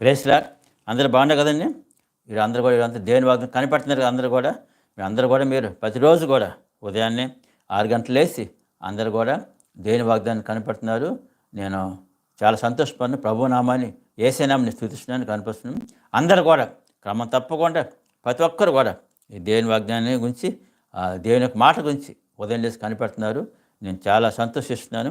ప్రేస్లా అందరూ బాగున్నారు కదండి? మీరు అందరూ కూడా వీరంతా దేవుని వాగ్దానం కనిపెడుతున్నారు కదా అందరూ కూడా. మీరు అందరూ కూడా మీరు ప్రతిరోజు కూడా ఉదయాన్నే ఆరు గంటలు లేచి అందరూ కూడా దేవుని వాగ్దాన్ని కనిపెడుతున్నారు. నేను చాలా సంతోషపడిన ప్రభునామాన్ని ఏసేనామని స్థుతిస్తున్నాను కనిపిస్తున్నాను. అందరూ కూడా క్రమం తప్పకుండా ప్రతి ఒక్కరు కూడా ఈ దేవుని వాగ్దానాన్ని గురించి ఆ దేవుని యొక్క మాట గురించి ఉదయం లేచి కనిపెడుతున్నారు. నేను చాలా సంతోషిస్తున్నాను.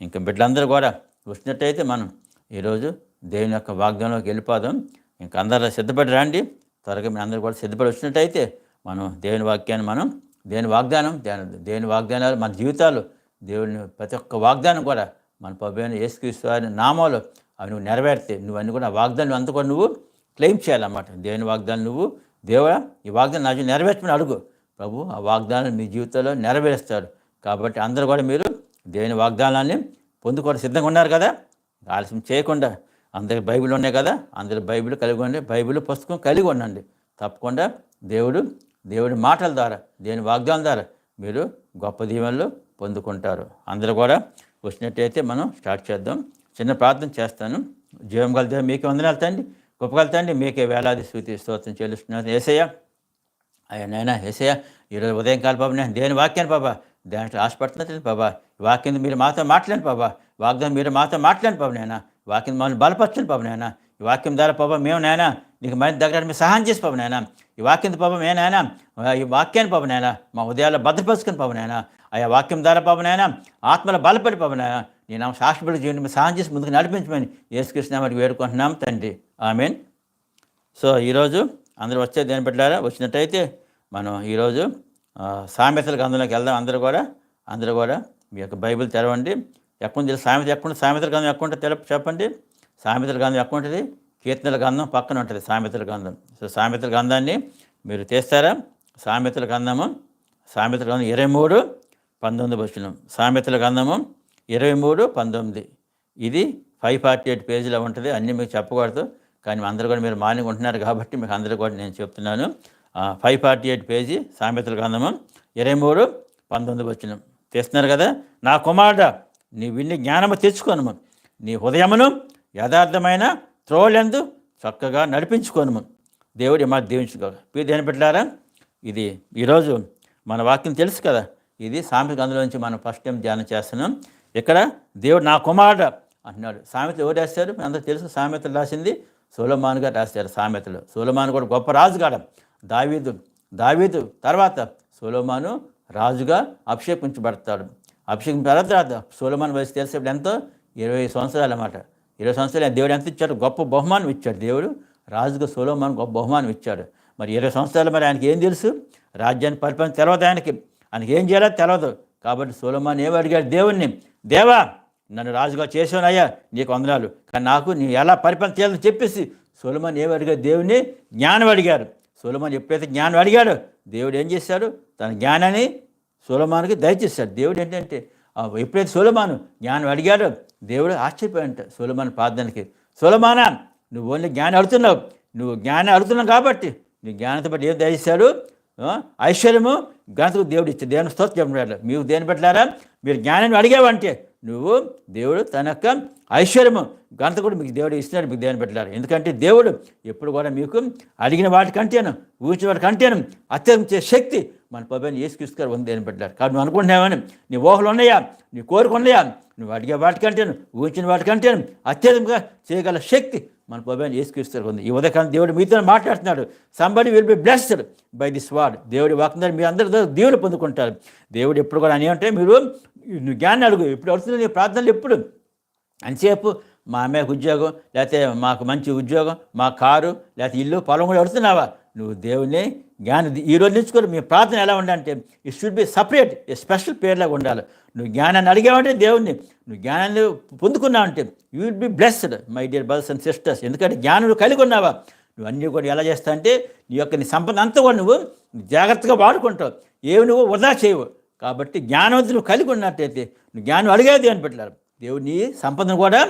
ఇంకా బిడ్డలందరూ కూడా వచ్చినట్టయితే మనం ఈరోజు దేవుని యొక్క వాగ్దానంలోకి వెళ్ళిపోదాం. ఇంకా అందరూ సిద్ధపడి రండి. త్వరగా మీ అందరూ కూడా సిద్ధపడి వచ్చినట్టయితే మనం దేవుని వాక్యాన్ని మనం దేవుని వాగ్దానం దేవుని వాగ్దానాలు మన జీవితాలు దేవుని ప్రతి ఒక్క వాగ్దానం కూడా మన పబ్బైన యేసుక్రీస్తు వారి నామాలు అవి నువ్వు నెరవేర్తే నువ్వు అన్ని కూడా ఆ వాగ్దానం అంత కూడా నువ్వు క్లెయిమ్ చేయాలన్నమాట. దేవుని వాగ్దానం నువ్వు దేవుడా ఈ వాగ్దానం నా నెరవేర్చమని అడుగు. ప్రభు ఆ వాగ్దానం మీ జీవితంలో నెరవేరుస్తాడు కాబట్టి అందరూ కూడా మీరు దేవుని వాగ్దానాన్ని పొందుకోవడం సిద్ధంగా ఉన్నారు కదా. ఆలస్యం చేయకుండా అందరికి బైబిల్ ఉన్నాయి కదా అందరు బైబిల్ కలిగి ఉండి బైబిల్ పుస్తకం కలిగి ఉండండి. తప్పకుండా దేవుడు దేవుడి మాటల ద్వారా దేని వాగ్దానం ద్వారా మీరు గొప్ప దీవెనలు పొందుకుంటారు. అందరూ కూడా వచ్చినట్టయితే మనం స్టార్ట్ చేద్దాం. చిన్న ప్రార్థన చేస్తాను. జీవం కలితే మీకే వందనాలు తండి గొప్ప కలుతండి మీకే వేలాది స్థుతి స్తోత్రం చెల్లిస్తున్నాను. ఏసయ్య అయ్యా నైనా ఏసయ్య ఈరోజు ఉదయం కాదు బాబు నేను దేని వాక్యాన్ని బాబా దాంట్లో ఆశపడుతున్నది బాబా వాక్యం మీరు మాతో మాట్లాడండి బాబా వాగ్దానం మీరు మాతో మాట్లాడండి బాబు నేనా వాక్యం మమ్మల్ని బలపరచండి పాపం నాయన. ఈ వాక్యం ద్వారా పాపం మేము నాయన నీకు మరింత దగ్గర మీరు సహాయం చేసి పాపం నాయన. ఈ వాక్యం పాపం ఏ నాయన ఈ వాక్యాన్ని పాపం నాయన మా ఉదయాల్లో భద్రపరుచుకుని పాపం నాయన. ఆయా వాక్యం ద్వారా పాపం నాయన ఆత్మల బలపడి పాపం నాయన. నేను శాశ్వత జీవితం సహాయం చేసి ముందుకు నడిపించమని యేసుకృష్ణ మరి వేడుకుంటున్నాం తండ్రి. ఆమెన్. సో ఈరోజు అందరూ వచ్చే దేని పెట్టారా వచ్చినట్టయితే మనం ఈరోజు సామెతలకు సామెతల గ్రంథంలోకి వెళ్దాం. అందరూ కూడా అందరూ కూడా మీ యొక్క బైబిల్ తెరవండి. ఎక్కడ తెలుసు సామెత ఎక్కడ సామెతల గంధం ఎక్కడ ఉంటుంది చెప్పండి. సామెతల గంధం ఎక్కడ ఉంటుంది కీర్తనల గంధం పక్కన ఉంటుంది సామెతల గంధం సో సామెతల గంధాన్ని మీరు తీస్తారా? సామెతల గంధము సామెతల గంధం ఇరవై మూడు పంతొమ్మిది వచ్చిన సామెతల గంధము ఇరవై మూడు పంతొమ్మిది. ఇది ఫైవ్ ఫార్టీ ఎయిట్ పేజీలో ఉంటుంది. అన్నీ మీకు చెప్పకూడదు. కానీ అందరూ కూడా మీరు మార్నింగ్ ఉంటున్నారు కాబట్టి మీకు అందరూ కూడా నేను చెప్తున్నాను. ఫైవ్ ఫార్టీ ఎయిట్ పేజీ సామెతల గంధము ఇరవై మూడు పంతొమ్మిది వచ్చిన తీస్తున్నారు కదా? నా కుమారుడా నీ విన్ని జ్ఞానము తెచ్చుకోను నీ హృదయమును యథార్థమైన త్రోలెందు చక్కగా నడిపించుకోను దేవుడి మా దీవించుకో మీరు దేని పెట్టారా ఇది ఈరోజు మన వాక్యం తెలుసు కదా. ఇది సామెత అందులోంచి మనం ఫస్ట్ టైం ధ్యానం చేస్తున్నాం. ఇక్కడ దేవుడు నా కుమారుడు అంటున్నాడు. సామెత ఎవరు రాశారు? మీ అందరూ తెలుసు సామెతలు రాసింది సోలమాన్ గారు రాశారు సామెతలు. సోలమాన్ కూడా గొప్ప రాజుగాడ. దావీదు దావీదు తర్వాత సోలోమాను రాజుగా అభిషేకించబడతాడు. అభిషేకం తర్వాత సోలమాన్ వయసు తెలిసేప్పుడు ఎంతో? ఇరవై సంవత్సరాలు అన్నమాట. ఇరవై సంవత్సరాలు దేవుడు ఎంత ఇచ్చాడు? గొప్ప బహుమానం ఇచ్చాడు దేవుడు. రాజుగా సోలోమాన్ గొప్ప బహుమానం ఇచ్చాడు. మరి ఇరవై సంవత్సరాలు మరి ఆయనకి ఏం తెలుసు? రాజ్యాన్ని పరిపాలన తెలవదు ఆయనకి ఆయనకి ఏం చేయాలో తెలియదు కాబట్టి సోలోమాన్ ఏమి అడిగాడు? దేవుణ్ణి దేవా నన్ను రాజుగా చేసానయ్యా నీకు వందనాలు. కానీ నాకు నీ ఎలా పరిపాలన చేయాలని చెప్పేసి. సోలమాన్ ఏమి అడిగాడు? దేవుణ్ణి జ్ఞానం అడిగారు. సోలమాన్ ఎప్పుడైతే జ్ఞానం అడిగాడో దేవుడు ఏం చేశాడు? తన జ్ఞానాన్ని సోలమానికి దయచేశాడు దేవుడు ఏంటంటే ఎప్పుడైతే సోలమాను జ్ఞానం అడిగాడో దేవుడు ఆశ్చర్యపోయాడంట సోలమాన్ ప్రార్థనకి సోలమానా నువ్వు ఓన్లీ జ్ఞానం అడుగుతున్నావు. నువ్వు జ్ఞానం అడుగుతున్నావు కాబట్టి నీ జ్ఞానంతో బట్టి ఏం దయచేశాడు? ఐశ్వర్యము ఘనతకు దేవుడు ఇచ్చే దేవుని స్తోత్రం చెప్పాడు మీరు దేని పెట్టారా? మీరు జ్ఞానాన్ని అడిగావంటే నువ్వు దేవుడు తన యొక్క ఐశ్వర్యము. ఘనత కూడా మీకు దేవుడు ఇస్తున్నాడు మీకు దేవుని పెట్టారు ఎందుకంటే దేవుడు ఎప్పుడు కూడా మీకు అడిగిన వాటికంటేను ఊహించిన వాటికంటేను అత్యంత శక్తి మన పబ్బని ఏసుక్రీస్తుగారు ఉంది అని పెట్టారు కాబట్టి నువ్వు అనుకుంటున్నావని నీ ఊహలు ఉన్నాయా? నీ కోరిక ఉన్నాయా? నువ్వు అడిగే వాటికంటేను ఊహించిన వాటికంటేను అత్యధికంగా చేయగల శక్తి మన పబ్బని ఏసుక్రీస్తుగారు ఉంది ఈ ఉదయకాలం దేవుడు మీతో మాట్లాడుతున్నాడు. Somebody will be blessed by this word దేవుడి వాక్యం మీ అందరూ దేవుడు పొందుకుంటారు. దేవుడు ఎప్పుడు కూడా అని అంటే మీరు జ్ఞానం అడుగు. ఇప్పుడు అడుగుతున్న నీ ప్రార్థనలు ఎప్పుడు? అంతసేపు మా అమ్మాయికి ఉద్యోగం లేకపోతే మాకు మంచి ఉద్యోగం మా కారు లేకపోతే ఇల్లు పొలం కూడా అడుగుతున్నావా? నువ్వు దేవుని జ్ఞానం ఈ రోజు నుంచి మీ ప్రార్థన ఎలా ఉండాలంటే it should be separate a special పేర్లాగా ఉండాలి. నువ్వు జ్ఞానాన్ని అడిగావంటే దేవుణ్ణి నువ్వు జ్ఞానాన్ని పొందుకున్నావంటే you will be blessed my dear brothers and sisters ఎందుకంటే జ్ఞానం నువ్వు కలిగి ఉన్నావా? నువ్వు అన్నీ కూడా ఎలా చేస్తా అంటే నీ యొక్క నీ సంపద అంతా కూడా నువ్వు జాగ్రత్తగా వాడుకుంటావు. ఏవి నువ్వు వృధా చేయవు. కాబట్టి జ్ఞానవంతులు నువ్వు కలిగి ఉన్నట్టయితే నువ్వు జ్ఞానం అడిగేది అని పెట్టారు దేవుని సంపదను కూడా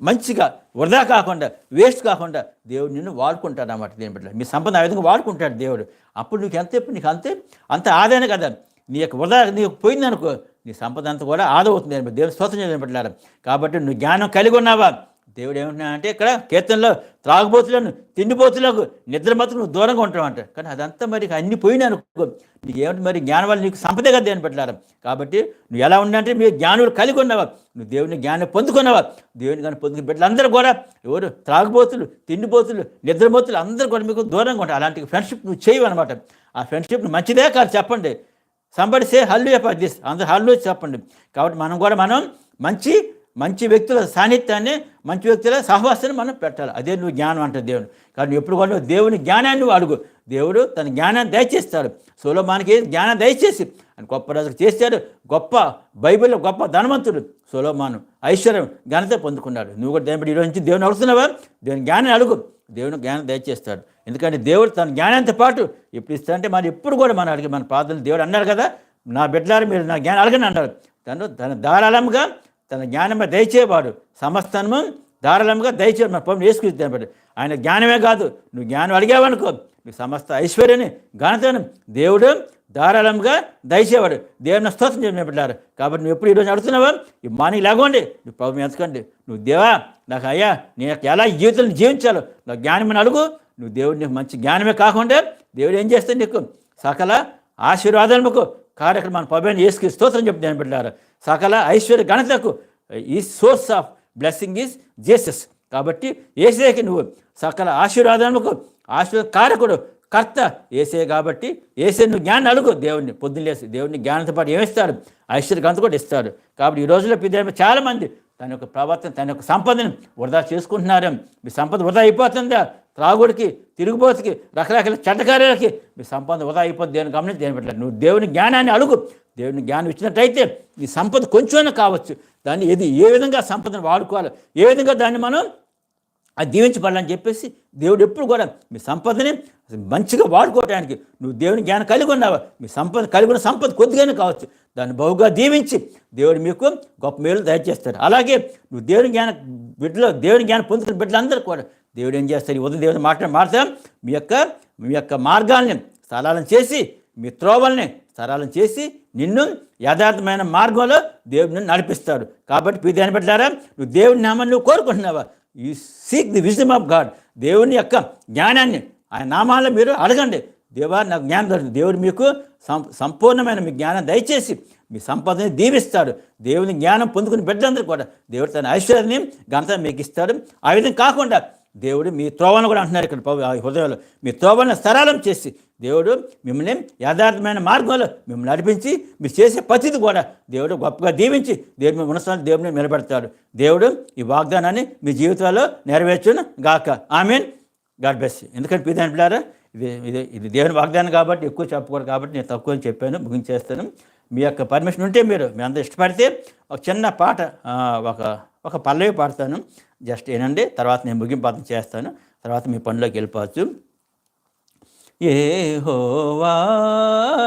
మంచిగా వృధా కాకుండా వేస్ట్ కాకుండా దేవుడు నిన్ను వాడుకుంటాడు అన్నమాట దీని బట్టి మీ సంపద ఆ విధంగా వాడుకుంటాడు దేవుడు. అప్పుడు నీకు ఎంత ఎప్పుడు నీకు అంతే అంత ఆదాయనే కదా. నీ యొక్క వృధా నీకు పోయిందనుకో నీ సంపద అంతా కూడా ఆదా అవుతుంది స్వతంత్రం దేవుని చేయడం కాబట్టి నువ్వు జ్ఞానం కలిగి ఉన్నావా? దేవుడు ఏమంటున్నాడంటే ఇక్కడ కీర్తనలో త్రాగుబోతులను తిండిపోతులకు నిద్రమతులు నువ్వు దూరంగా ఉంటావు అంట కానీ అదంతా మరి అన్ని పోయినా అనుకో. నీకు ఏమిటి మరి జ్ఞానం వల్ల నీకు సంపద కదా దేని పెట్టారు కాబట్టి నువ్వు ఎలా ఉన్నావంటే మీ జ్ఞానులు కలిగి ఉన్నావా? నువ్వు దేవుని జ్ఞానం పొందుకున్నావా? దేవుని కానీ పొందుకుని బిడ్డలందరూ కూడా ఎవరు? త్రాగుబోతులు తిండిపోతులు నిద్రపోతులు అందరూ కూడా మీకు దూరంగా ఉంటారు. అలాంటి ఫ్రెండ్షిప్ నువ్వు చేయవు అనమాట ఆ ఫ్రెండ్షిప్ మంచిదే కాదు చెప్పండి. సంబడి సే హల్లు చెప్పండి దిస్ అందరు హల్లు చెప్పండి. కాబట్టి మనం కూడా మనం మంచి మంచి వ్యక్తుల సాన్నిధ్యాన్ని మంచి వ్యక్తుల సహవాసాన్ని మనం పెట్టాలి. అదే నువ్వు జ్ఞానం అంటారు దేవుడు కానీ ఎప్పుడు కూడా నువ్వు దేవుని జ్ఞానాన్ని నువ్వు అడుగు. దేవుడు తన జ్ఞానాన్ని దయచేస్తాడు. సోలో మనకి జ్ఞానం దయచేసి అని గొప్ప రాజుకు చేశాడు. గొప్ప బైబిల్లో గొప్ప ధనవంతుడు సోలోమాను. ఐశ్వర్యం ఘనత పొందుకున్నాడు. నువ్వు కూడా దేవుడు ఈరోజు నుంచి దేవుని అడుగుతున్నావా? దేవుని జ్ఞానం అడుగు. దేవుని జ్ఞానం దయచేస్తాడు. ఎందుకంటే దేవుడు తన జ్ఞానంతో పాటు ఎప్పుడు ఇస్తాడంటే మరి ఎప్పుడు కూడా మనం అడిగి మన పాదలు దేవుడు అన్నారు కదా నా బిడ్డలారు మీరు నా జ్ఞానం అడగని అన్నారు. తను తన ధారాళంగా తన జ్ఞానమే దయచేవాడు. సమస్తము ధారాళంగా దయచేవాడు. మన పనులు వేసుకుంటాడు ఆయన జ్ఞానమే కాదు. నువ్వు జ్ఞానం అడిగావనుకో. నీకు సమస్త ఐశ్వర్యని ఘనతను దేవుడు ధారాళంగా దయచేవాడు. దేవుని స్తోత్రం చేయడం కాబట్టి నువ్వు ఎప్పుడు ఈరోజు అడుగుతున్నావా ఈ మార్నింగ్ లేకోండి నువ్వు ప్రభు ఎంచుకోండి నువ్వు దేవా నాకు అయ్యా నేను ఎలా జీవితం జీవించాలో నాకు జ్ఞానమని అడుగు. నువ్వు దేవుడు నీకు మంచి జ్ఞానమే కాకుండా దేవుడు ఏం చేస్తాడు నీకు? సకల ఆశీర్వాదాలకు కార్యక్రమాన్ని పబైన ఏసుకి స్తోత్రం చెప్పి నేను పెట్టారు సకల ఐశ్వర్య ఘనతకు ఈ source of blessing is Jesus. కాబట్టి ఏసేకి నువ్వు సకల ఆశీర్వాదాలకు ఆశీర్వాద కారకుడు కర్త ఏసే కాబట్టి ఏసే నువ్వు జ్ఞానం అడుగు. దేవుడిని పొద్దున్న లేసి దేవుడిని జ్ఞానంతో పాటు ఏమిస్తారు? ఐశ్వర్య గంత కూడా ఇస్తారు. కాబట్టి ఈ రోజుల్లో పిదేమ చాలామంది తన యొక్క ప్రవర్తన తన యొక్క సంపదను వృధా చేసుకుంటున్నారు. మీ సంపద వృధా అయిపోతుందా? త్రాగుడికి తిరుగుబోతుకి రకరకాల చెడ్డకార్యాలకి మీ సంపద వృధా అయిపోతుంది దేని గమనించి దేని పెట్టలేదు. నువ్వు దేవుని జ్ఞానాన్ని అడుగు. దేవుని జ్ఞానం ఇచ్చినట్టయితే నీ సంపద కొంచెమైనా కావచ్చు. దాన్ని ఏది ఏ విధంగా సంపదను వాడుకోవాలి? ఏ విధంగా దాన్ని మనం అది దీవించబడాలని చెప్పేసి దేవుడు ఎప్పుడు కూడా మీ సంపదని మంచిగా వాడుకోవడానికి నువ్వు దేవుని జ్ఞానం కలిగి ఉన్నావా? మీ సంపద కలిగి ఉన్న సంపద కొద్దిగానే కావచ్చు. దాన్ని బహుగా దీవించి దేవుడు మీకు గొప్ప మేలు దయచేస్తాడు. అలాగే నువ్వు దేవుని జ్ఞాన బిడ్డలో దేవుని జ్ఞానం పొందుకున్న బిడ్డలందరూ కూడా దేవుడు ఏం చేస్తారు ఈ ఉదయం దేవుని మాట్లాడి మాట్లాడతాం మీ యొక్క మీ యొక్క మార్గాల్ని సరళం చేసి మీ త్రోవల్ని సరళం చేసి నిన్ను యథార్థమైన మార్గంలో దేవుడిని నడిపిస్తాడు. కాబట్టి ప్రీతి పెట్టారా నువ్వు దేవుడి నామాన్ని నువ్వు కోరుకుంటున్నావా? You seek the wisdom of God దేవుని యొక్క జ్ఞానాన్ని ఆయన నామాల్లో మీరు అడగండి. దేవా నాకు జ్ఞానం దొరుకుతుంది దేవుడు మీకు సం సంపూర్ణమైన మీ జ్ఞానం దయచేసి మీ సంపదని దీవిస్తాడు. దేవుని జ్ఞానం పొందుకుని బిడ్డలందరూ కూడా దేవుడు తన ఐశ్వర్యాన్ని ఘనత మీకు ఇస్తాడు. ఆ విధంగా కాకుండా దేవుడు మీ త్రోవను కూడా అంటున్నారు ఇక్కడ హృదయంలో. మీ త్రోవను సరళం చేసి దేవుడు మిమ్మల్ని యథార్థమైన మార్గంలో మిమ్మల్ని నడిపించి మీరు చేసే పద్ధతి కూడా దేవుడు గొప్పగా దీవించి దేవుడు మీ మనసులో దేవుడిని నిలబెడతాడు. దేవుడు ఈ వాగ్దానాన్ని మీ జీవితాల్లో నెరవేర్చును గాక. ఆమెన్. గాడ్ బెస్ ఎందుకంటే పీదాని పిల్లారా ఇది ఇది ఇది దేవుని వాగ్దానం కాబట్టి ఎక్కువ చెప్పకూడదు కాబట్టి నేను తక్కువ చెప్పాను ముగించేస్తాను. మీ యొక్క పర్మిషన్ ఉంటే మీరు మీ అందరూ ఇష్టపడితే ఒక చిన్న పాట ఒక ఒక పల్లవి పాడతాను. జస్ట్ ఏనండి తర్వాత నేను ముగింపాతం చేస్తాను. తర్వాత మీ పనిలోకి వెళ్ళిపోవచ్చు. ఏ హోవా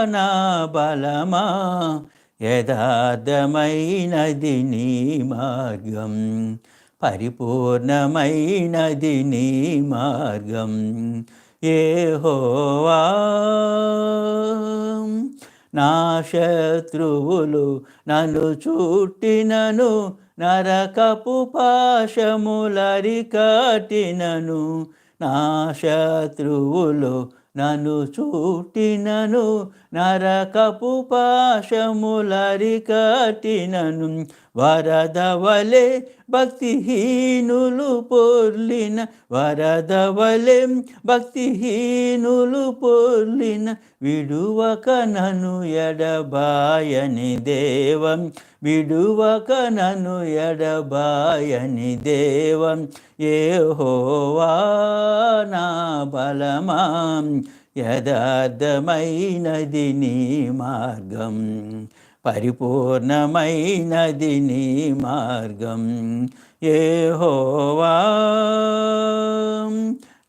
నా బలమా యథార్థమైనది నీ మార్గం పరిపూర్ణమైనది నీ మార్గం. ఏ హోవా నా శత్రువులు నన్ను చుట్టినను నరకపు పాశములరికటినను నా శత్రువులు నన్ను చూటినను. నరకపు పాశములరికటినను వరదవలే భక్తిహీనులు పొర్లిన వరదవలే భక్తిహీనులు పొర్లిన విడువక నను ఎడబాయని దేవం విడువక నను ఎడబాయని దేవం ఏ హోవా నా బలమా యథార్థమైనది నీ మార్గం పరిపూర్ణమైనది నీ మార్గం. ఏ హోవా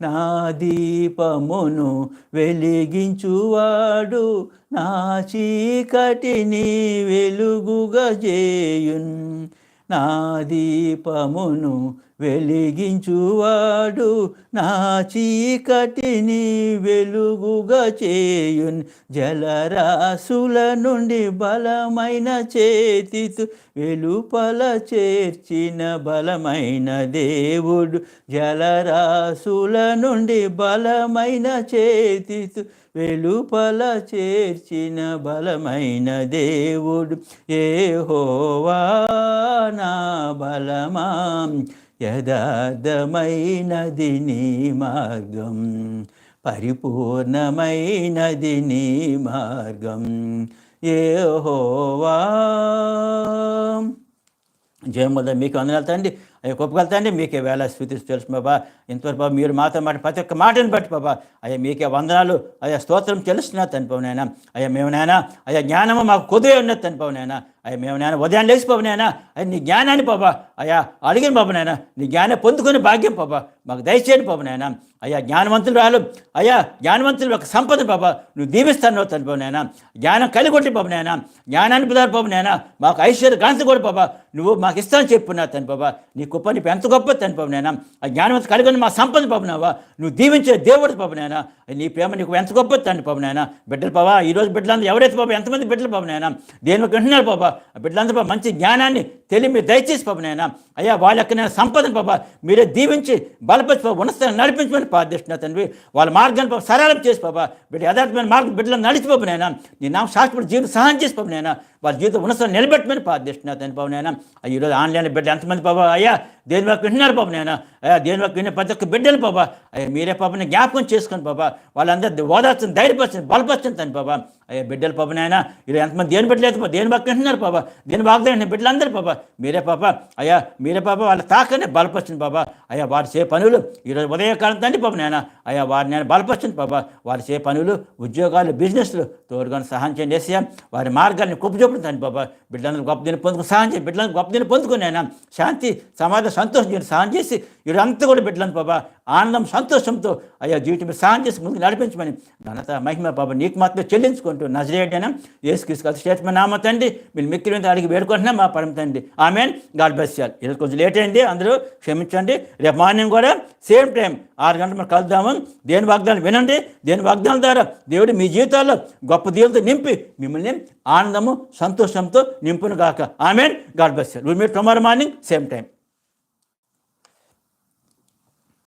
నా దీపమును వెలిగించువాడు నా చీకటిని వెలుగుగా చేయున్ నా దీపమును వెలిగించువాడు నా చీకటిని వెలుగుగా చేయున్. జలరాశుల నుండి బలమైన చేతితో వెలుపల చేర్చిన బలమైన దేవుడు. జలరాశుల నుండి బలమైన చేతితు వెలుపల చేర్చిన బలమైన దేవుడు ఏ నా బలమా యథార్థమైనది నీ మార్గం పరిపూర్ణమైనది నీ మార్గం ఏ జయముద మీకు అందనాలు తండ్రి. అయ్యా గొప్పగలుగుతండి మీకే వేళ స్థుతి తెలుసు బాబా. ఇంతవరకు బాబా మీరు మాతో మాట ప్రతి ఒక్క మాటను బట్టి బాబా. అయ్యా మీకే వందనాలు. అయ్యా స్తోత్రం తెలుస్తున్నా తనిపోనైనా అయ్యా మేము అయ్యా జ్ఞానము మాకు కొద్దిగా ఉన్నది తనిపోనైనా అయ్యా మేము నాయన ఉదయం లేచిపోవనైనా అయ్యా నీ జ్ఞానాన్ని బాబా అయ్యా అడిగిన బాబునైనా నీ జ్ఞానం పొందుకుని భాగ్యం బాబా. మాకు దయచేయండి బాబునైనా అయ్యా జ్ఞానవంతులు రాలు అయ్యా జ్ఞానవంతులు ఒక సంపద బాబా. నువ్వు దీవిస్తాను తనిపోనైనా జ్ఞానం కలిగి ఉంటే బాబునైనా జ్ఞానాన్ని పిదారు బాబునైనా మాకు ఐశ్వర్య గాంతి కూడా బాబా. నువ్వు మాకు ఇస్తాను చెప్పున్నా తను బాబా. నీ కృప నీ ఎంత గొప్ప తను పాపనైనా ఆ జ్ఞానవంత కలిగిన మా సంపద పాపనావా నువ్వు దీవించే దేవుడు పాపనైనా నీ ప్రేమ నీకు ఎంత గొప్ప తండ్రి పాపనైనా బిడ్డలు పావా ఈరోజు బిడ్డలందరూ ఎవరైతే పాప ఎంతమంది బిడ్డలు పాపనైనా దేని వింటున్నారు పాప? ఆ బిడ్డలందరూ పాప మంచి జ్ఞానాన్ని తెలియ మీరు దయచేసి పాపనైనా అయ్యా వాళ్ళ యొక్క నేను సంపదను పాప మీరే దీవించి బలపరిచి పాప ఉన్నత నడిపించమని ప్రార్థిస్తున్నా తండ్రి. వాళ్ళ మార్గాన్ని పాప సరళం చేసి పాప బిడ్డ యథార్థమైన మార్గం బిడ్డలను నడిచిపోబునైనా నీ నామ శాశ్వత జీవితం సహాయం చేసి పాపనైనా వాళ్ళ జీవితం ఉన్నత నిలబెట్టమని ప్రార్థిస్తున్నా తండ్రి పాపనైనా ఈరోజు ఆన్లైన్ బిడ్డ ఎంతమంది పాప? అయ్యా దేని వైపు వింటున్నారు పాప నేను? అయ్యా దేని వైపు విన్న ప్రతి ఒక్క బిడ్డలు పాప? అయ్యా మీరే పాపని జ్ఞాపకం చేసుకొని పాప వాళ్ళందరూ ఓదార్చని ధైర్యపరచండి బలపరచండి తను పాప. అయ్యా బిడ్డలు పాప నాయన ఇలా ఎంతమంది దేని బిడ్డలేదు పాప దేని బాగుంటున్నారు పాప? దేని బాగుతాయండి బిడ్డలందరూ పాప? మీరే పాప? అయ్యా మీరే పాప? వాళ్ళ తాకనే బలపరచండి పాప. అయ్యా వారు చే పనులు ఈరోజు ఉదయకాలం తండ్రి పాప నాయన అయ్యా వారిని నేను బలపరచండి పాప. వారు చే పనులు ఉద్యోగాలు బిజినెస్లు తోడుగా సహాయం చేయండి వేసాం వారి మార్గాన్ని కుప్పచొప్పుడు తండ్రి బాబా బిడ్డలందరూ గొప్ప దీన్ని పొందుకుని సహాయం చేయండి. బిడ్డలను గొప్ప దీన్ని పొందుకుని ఆయన శాంతి సమాధానం సంతోషం చేయండి. సహాయం చేసి ఇదంతా కూడా బిడ్డలను బాబా ఆనందం సంతోషంతో అయ్యా జీవితం సహాయం చేసి ముందుకు నడిపించమని ఘనత మహిమ బాబా నీకు మాత్రమే చెల్లించుకుంటూ నజరేటైనా ఏసుక్రీస్తు స్టేట్మెంట్ నామ తండ్రి. మీరు మిక్కిలి మీద అడిగి వేడుకుంటున్నా మా పరమ తండ్రి. ఆమెన్. గాడ్ బ్లెస్ చేయాలి ఈరోజు కొంచెం లేట్ అయింది. అందరూ క్షమించండి. రేపు మార్నింగ్ కూడా సేమ్ టైం ఆరు గంటలు మనం కలుద్దాము. దేని వాగ్దానం వినండి. దేని వాగ్దానం ద్వారా దేవుడు మీ జీవితాల్లో గొప్ప దీవులతో నింపి మిమ్మల్ని ఆనందము సంతోషంతో నింపును గాక. ఆమెన్. గాడ్ బ్లెస్ చేయాలి మీరు టుమారో మార్నింగ్ సేమ్ టైం.